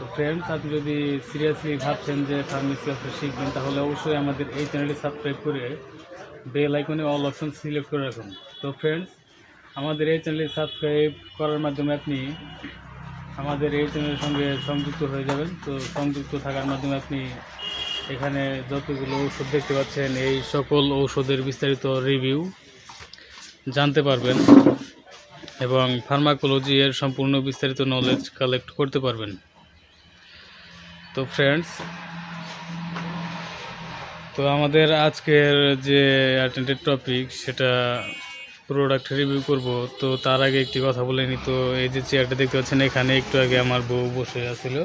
তো ফ্রেন্ডস আপনি যদি সিরিয়াসলি ভাবছেন যে ফার্মেসি ব্যবসা শিখবেন, তাহলে অবশ্যই আমাদের এই চ্যানেলটি সাবস্ক্রাইব করে বেল আইকনে অল অপশন সিলেক্ট করে রাখুন। তো ফ্রেন্ডস আমাদের এই চ্যানেলটি সাবস্ক্রাইব করার মাধ্যমে আপনি আমাদের এই চ্যানেলের সঙ্গে সংযুক্ত হয়ে যাবেন। তো সংযুক্ত থাকার মাধ্যমে আপনি এখানে যতগুলো ঔষধ দেখতে পাচ্ছেন, এই সকল ঔষধের বিস্তারিত রিভিউ জানতে পারবেন এবং ফার্মাকোলজি এর সম্পূর্ণ বিস্তারিত নলেজ কালেক্ট করতে পারবেন। তো ফ্রেন্ডস তো আমাদের আজকের যে অ্যাটেন্ডেড টপিক সেটা প্রোডাক্ট রিভিউ করব। তো তার আগে একটি কথা বলে নি। তো এই যে চেয়ারটা দেখতে পাচ্ছেন, এখানে একটু আগে আমার বউ বসে আছিল।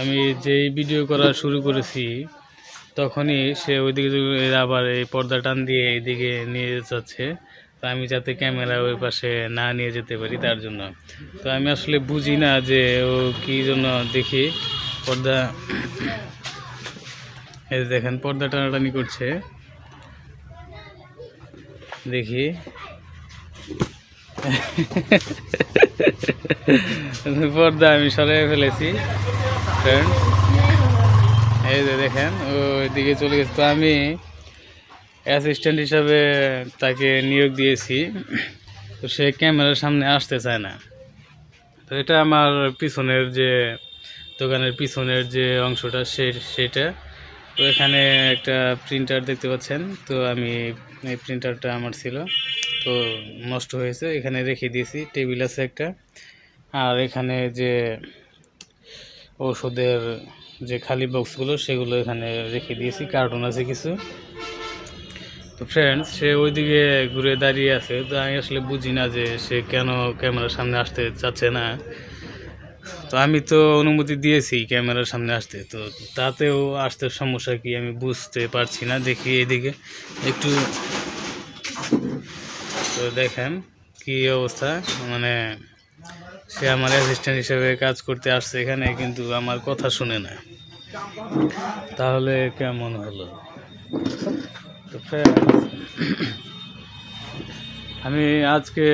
আমি যেই ভিডিও করা শুরু করেছি, তখনই সে ওইদিকে আবার এই পর্দা টান দিয়ে এইদিকে নিয়ে যাচ্ছে। তো আমি যাতে ক্যামেরা ওই পাশে না নিয়ে যেতে পারি তার জন্য। তো আমি আসলে বুঝি না যে ও কী জন্য দেখি পর্দা, এই দেখেন, পর্দা টানাটানি করছে। দেখি। পর্দা আমি সরাই ফেলেছি ফ্রেন্ড এই যে দেখেন, ওইদিকে চলে গেছে। তো আমি অ্যাসিস্ট্যান্ট হিসাবে তাকে নিয়োগ দিয়েছি। তো সে ক্যামেরার সামনে আসতে চায় না। তো এটা আমার পিছনের যে দোকানের পিছনের যে অংশটা সে সেটা। তো এখানে একটা প্রিন্টার দেখতে পাচ্ছেন। তো আমি এই প্রিন্টারটা আমার ছিল। তো নষ্ট হয়েছে। এখানে রেখে দিয়েছি। টেবিল আছে একটা। আর এখানে যে ওষুধের যে খালি বক্সগুলো সেগুলো এখানে রেখে দিয়েছি। কার্টুন আছে কিছু। তো ফ্রেন্ডস সে ওইদিকে ঘুরে দাঁড়িয়ে আছে। তো আমি আসলে বুঝি না যে সে কেন ক্যামেরার সামনে আসতে চাচ্ছে না। তো আমি তো অনুমতি দিয়েছি ক্যামেরার সামনে আসতে, তো তাতেও আসতে সমস্যা কি আমি বুঝতে পারছি না। দেখি এদিকে একটু। তো দেখেন কি অবস্থা মানে সে আমার অ্যাসিস্ট্যান্ট হিসেবে কাজ করতে আসছে এখানে, কিন্তু আমার কথা শুনে না। তাহলে কেমন হলো? তো আমি আজকে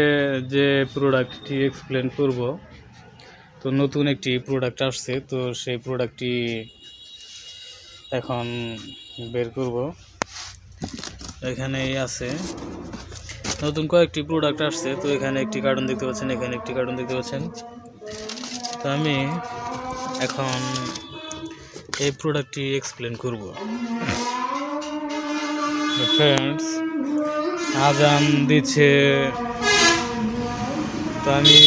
যে প্রোডাক্টটি এক্সপ্লেন করব তো নতুন একটি প্রোডাক্ট আসছে, তো সেই প্রোডাক্টটি এখন বের করব। এখানেই আছে। নতুন কয়েকটি প্রোডাক্ট আসছে, তো এখানে একটি কার্টুন দেখতে পাচ্ছেন, এখানে একটি কার্টুন দেখতে পাচ্ছেন। তো আমি এখন এই প্রোডাক্টটি এক্সপ্লেন করব। ফ্রেন্ডস আজান দিচ্ছে। তো আমি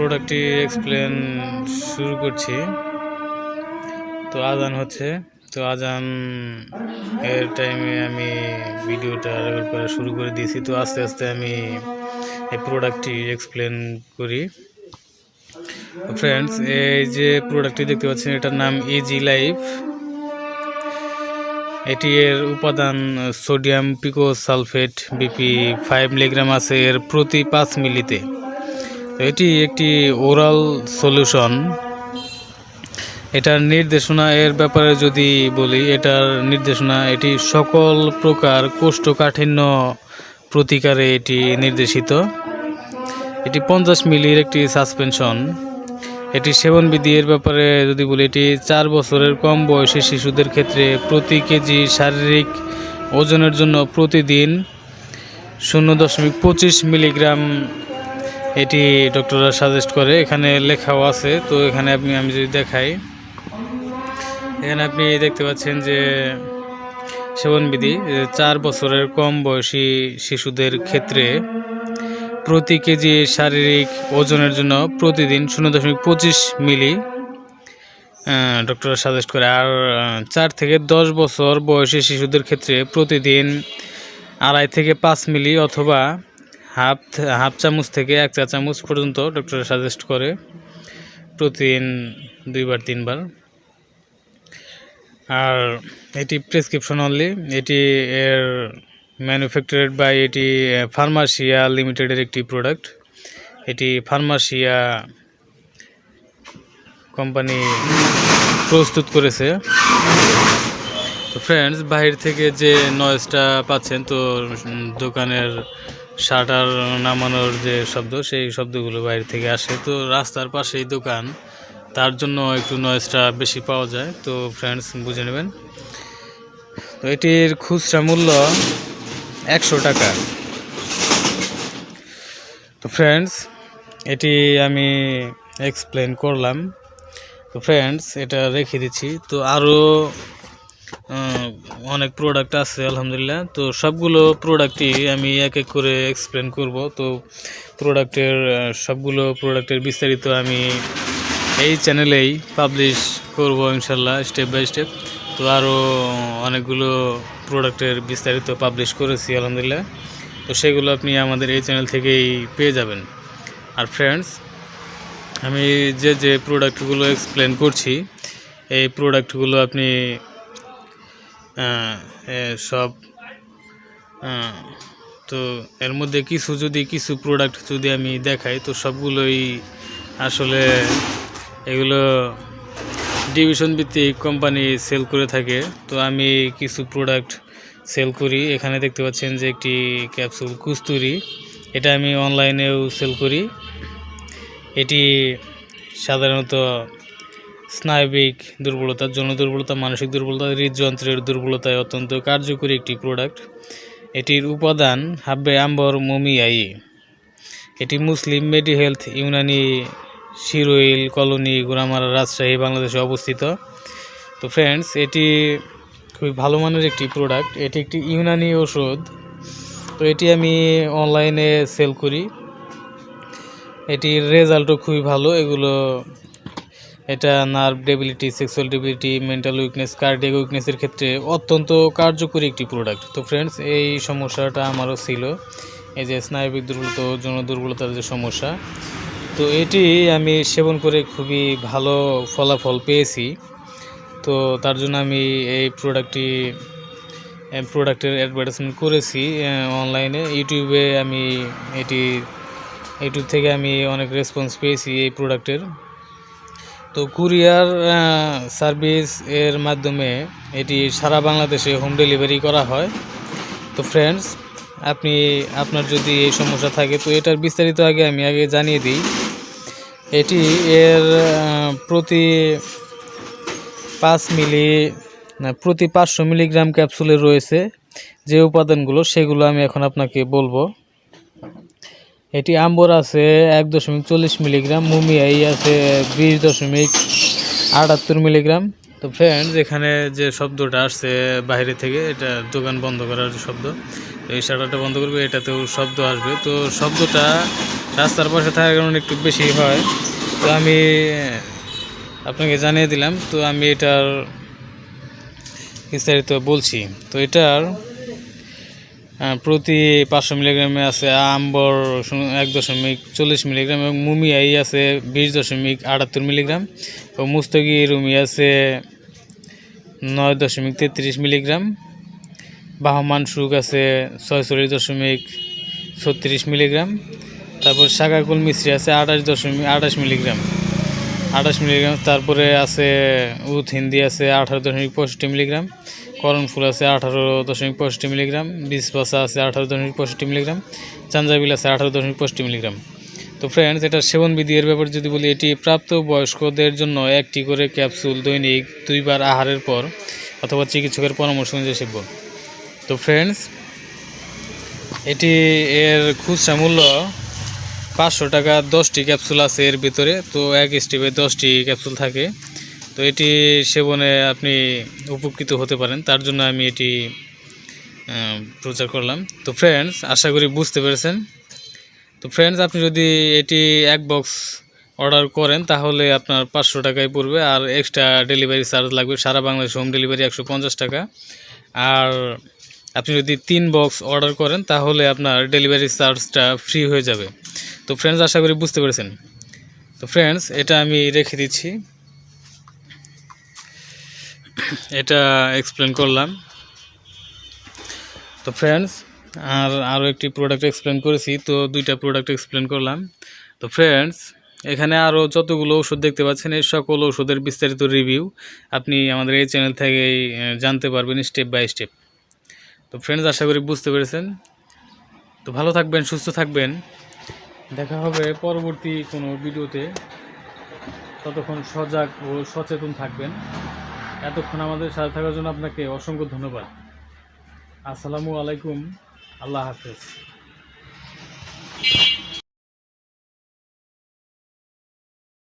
প্রোডাক্টটি এক্সপ্লেন শুরু করছি। তো আজান হচ্ছে। তো আজান এর টাইমে আমি ভিডিওটা রেকর্ড করা শুরু করে দিয়েছি। তো আস্তে আস্তে আমি এই প্রোডাক্টটি এক্সপ্লেন করি। ফ্রেন্ডস এই যে প্রোডাক্টটি দেখতে পাচ্ছেন, এটার নাম ইজি লাইফ এটি এর উপাদান sodium pico sulphate BP five milligram আছে। এর প্রতি পাঁচ মিলিতে। এটি একটি ওরাল সলিউশন। এটার নির্দেশনা এর ব্যাপারে যদি বলি, এটার নির্দেশনা এটি সকল প্রকার কোষ্ঠকাঠিন্য প্রতিকারে এটি নির্দেশিত। এটি পঞ্চাশ মিলির একটি সাসপেনশন। এটি সেবনবিধি এর ব্যাপারে যদি বলি, এটি চার বছরের কম বয়সী শিশুদের ক্ষেত্রে প্রতি কেজি শারীরিক ওজনের জন্য প্রতিদিন শূন্য দশমিক পঁচিশ মিলিগ্রাম এটি ডক্টররা সাজেস্ট করে, এখানে লেখাও আছে। তো এখানে আপনি আমি যদি দেখাই, এখানে আপনি দেখতে পাচ্ছেন যে সেবনবিধি চার বছরের কম বয়সী শিশুদের ক্ষেত্রে প্রতি কেজি শারীরিক ওজনের জন্য প্রতিদিন শূন্য দশমিক পঁচিশ মিলি ডক্টর সাজেস্ট করে। আর চার থেকে দশ বছর বয়সী শিশুদের ক্ষেত্রে প্রতিদিন আড়াই থেকে পাঁচ মিলি অথবা হাফ হাফ চামচ থেকে এক চা চামচ পর্যন্ত ডক্টর সাজেস্ট করে। প্রতিদিন দুইবার, তিনবার। আর এটি প্রেসক্রিপশন অনলি এটি এর ম্যানুফ্যাকচারেড বাই এটি ফার্মাসিয়া লিমিটেডের একটি প্রোডাক্ট এটি ফার্মাসিয়া কোম্পানি প্রস্তুত করেছে। তো ফ্রেন্ডস বাহির থেকে যে নয়েজটা পাচ্ছেন, তো দোকানের শাটার নামানোর যে শব্দ, সেই শব্দগুলো বাইরে থেকে আসে। তো রাস্তার পাশেই দোকান, তার জন্য একটু নয়েজটা বেশি পাওয়া যায়। তো ফ্রেন্ডস বুঝে নেবেন। তো এটির খুচরা মূল্য একশো টাকা। তো ফ্রেন্ডস এটি আমি এক্সপ্লেন করলাম। তো ফ্রেন্ডস এটা রেখে দিচ্ছি। তো আরও অনেক প্রোডাক্ট আছে, আলহামদুলিল্লাহ। তো সবগুলো প্রোডাক্টই আমি এক এক করে এক্সপ্লেন করব। তো প্রোডাক্টের সবগুলো প্রোডাক্টের বিস্তারিত আমি এই চ্যানেলেই পাবলিশ করব ইনশাল্লাহ স্টেপ বাই স্টেপ তো আরও অনেকগুলো প্রোডাক্টের বিস্তারিত পাবলিশ করেছি, আলহামদুলিল্লাহ। তো সেগুলো আপনি আমাদের এই চ্যানেল থেকেই পেয়ে যাবেন। আর ফ্রেন্ডস আমি যে যে প্রোডাক্টগুলো এক্সপ্লেন করছি, এই প্রোডাক্টগুলো আপনি সব তো এর মধ্যে কিছু যদি কিছু প্রোডাক্ট যদি আমি দেখাই, তো সবগুলোই আসলে এগুলো ডিভিশন ভিত্তিক কোম্পানি সেল করে থাকে। তো আমি কিছু প্রোডাক্ট সেল করি। এখানে দেখতে পাচ্ছেন যে একটি ক্যাপসুল কুস্তুরি। এটা আমি অনলাইনেও সেল করি। এটি সাধারণত স্নায়বিক দুর্বলতা, যৌন দুর্বলতা, মানসিক দুর্বলতা, হৃদযন্ত্রের দুর্বলতায় অত্যন্ত কার্যকরী একটি প্রোডাক্ট এটির উপাদান হাব্বে আম্বর মমিয়াই। এটি Muslim medi health Unani Shiroil colony Goramara Rajshahi, বাংলাদেশে অবস্থিত। তো ফ্রেন্ডস এটি খুবই ভালো মানের একটি প্রোডাক্ট এটি একটি ইউনানি ওষুধ তো এটি আমি অনলাইনে সেল করি। এটির রেজাল্টও খুবই ভালো। এগুলো এটা nerve debility sexual debility mental weakness cardiac উইকনেসের ক্ষেত্রে অত্যন্ত কার্যকরী একটি প্রোডাক্ট তো ফ্রেন্ডস এই সমস্যাটা আমারও ছিল। এই যে স্নায়বিক দুর্বলতা, যৌন দুর্বলতার যে সমস্যা, তো এটি আমি সেবন করে খুবই ভালো ফলাফল পেয়েছি। তো তার জন্য আমি এই প্রোডাক্টটি প্রোডাক্টের অ্যাডভার্টাইজমেন্ট করেছি অনলাইনে ইউটিউবে আমি এটি ইউটিউব থেকে আমি অনেক রেসপন্স পেয়েছি এই প্রোডাক্টের তো কুরিয়ার সার্ভিস এর মাধ্যমে এটি সারা বাংলাদেশে হোম ডেলিভারি করা হয়। তো ফ্রেন্ডস আপনি, আপনার যদি এই সমস্যা থাকে, তো এটার বিস্তারিত আগে আমি আগে জানিয়ে দিই। এটি এর প্রতি পাঁচ মিলি প্রতি পাঁচশো মিলিগ্রাম ক্যাপসুলে রয়েছে। যে উপাদানগুলো, সেগুলো আমি এখন আপনাকে বলব। এটি আম্বর আছে এক দশমিক চল্লিশ মিলিগ্রাম মুমিয়াই আছে বিশ দশমিক আটাত্তর মিলিগ্রাম। তো ফ্রেন্ডস এখানে যে শব্দটা আসছে বাইরে থেকে, এটা দোকান বন্ধ করার শব্দ, তো এই শাটারটা বন্ধ করবে, এটাতেও শব্দ আসবে। তো শব্দটা রাস্তার পাশে থাকার কারণে একটু বেশি হয়। তো আমি আপনাকে জানিয়ে দিলাম, তো আমি এটার বিস্তারিত বলছি। তো এটার প্রতি পাঁচশো মিলিগ্রামে আছে আম্বর এক দশমিক চল্লিশ মিলিগ্রাম এবং মুমিয়াই আছে বিশ দশমিক আটাত্তর মিলিগ্রাম। ও মুস্তগি রুমি আছে নয় দশমিক তেত্রিশ মিলিগ্রাম। বাহমান সুখ আছে ছয়চল্লিশ দশমিক ছত্রিশ মিলিগ্রাম। তারপর শাকাকুল মিশ্রি আছে আঠাশ দশমিক আঠাশ মিলিগ্রাম। আঠাশ মিলিগ্রাম, তারপরে আছে উথ হিন্দি আছে আঠারো দশমিক পঁয়ষট্টি মিলিগ্রাম করণ ফুল আছে আঠারো দশমিক পঁয়ষট্টি মিলিগ্রাম বিষপাসা আছে আঠারো দশমিক পঁয়ষট্টি মিলিগ্রাম, চাঞ্জাবিল আছে আঠারো দশমিক পঁয়ষট্টি মিলিগ্রাম। তো ফ্রেন্ডস এটা সেবন বিধি এর ব্যাপারে যদি বলি, এটি প্রাপ্ত বয়স্কদের জন্য একটি করে ক্যাপসুল দৈনিক দুইবার আহারের পর অথবা চিকিৎসকের পরামর্শ অনুযায়ী সেবব তো ফ্রেন্ডস এটি এর খুচরা মূল্য পাঁচশো টাকা দশটি ক্যাপসুল আছে এর ভিতরে, তো এক স্টেপে দশটি ক্যাপসুল থাকে। তো এটি সেবনে আপনি উপকৃত হতে পারেন, তার জন্য আমি এটি প্রচার করলাম। তো ফ্রেন্ডস আশা করি বুঝতে পেরেছেন। তো ফ্রেন্ডস আপনি যদি এটি এক বক্স অর্ডার করেন, তাহলে আপনার পাঁচশো টাকায় পড়বে, আর এক্সট্রা ডেলিভারি চার্জ লাগবে। সারা বাংলাদেশ হোম ডেলিভারি একশো পঞ্চাশ টাকা। আর আপনি যদি তিন বক্স অর্ডার করেন, তাহলে আপনার ডেলিভারি চার্জটা ফ্রি হয়ে যাবে। তো ফ্রেন্ডস আশা করি বুঝতে পেরেছেন। তো ফ্রেন্ডস এটা আমি রেখে দিচ্ছি। এটা এক্সপ্লেন করলাম। তো ফ্রেন্ডস আর আরও একটি প্রোডাক্ট এক্সপ্লেন করেছি, তো দুইটা প্রোডাক্ট এক্সপ্লেন করলাম। তো ফ্রেন্ডস এখানে আরও যতগুলো ওষুধ দেখতে পাচ্ছেন, এই সকল ওষুধের বিস্তারিত রিভিউ আপনি আমাদের এই চ্যানেল থেকেই জানতে পারবেন স্টেপ বাই স্টেপ তো ফ্রেন্ডস আশা করি বুঝতে পেরেছেন। তো ভালো থাকবেন, সুস্থ থাকবেন। দেখা হবে পরবর্তী কোনো ভিডিওতে। ততক্ষণ সজাগ ও সচেতন থাকবেন। এতক্ষণ আমাদের সাথে থাকার জন্য আপনাকে অসংখ্য ধন্যবাদ। আসসালামু আলাইকুম। আল্লাহ হাফেজ।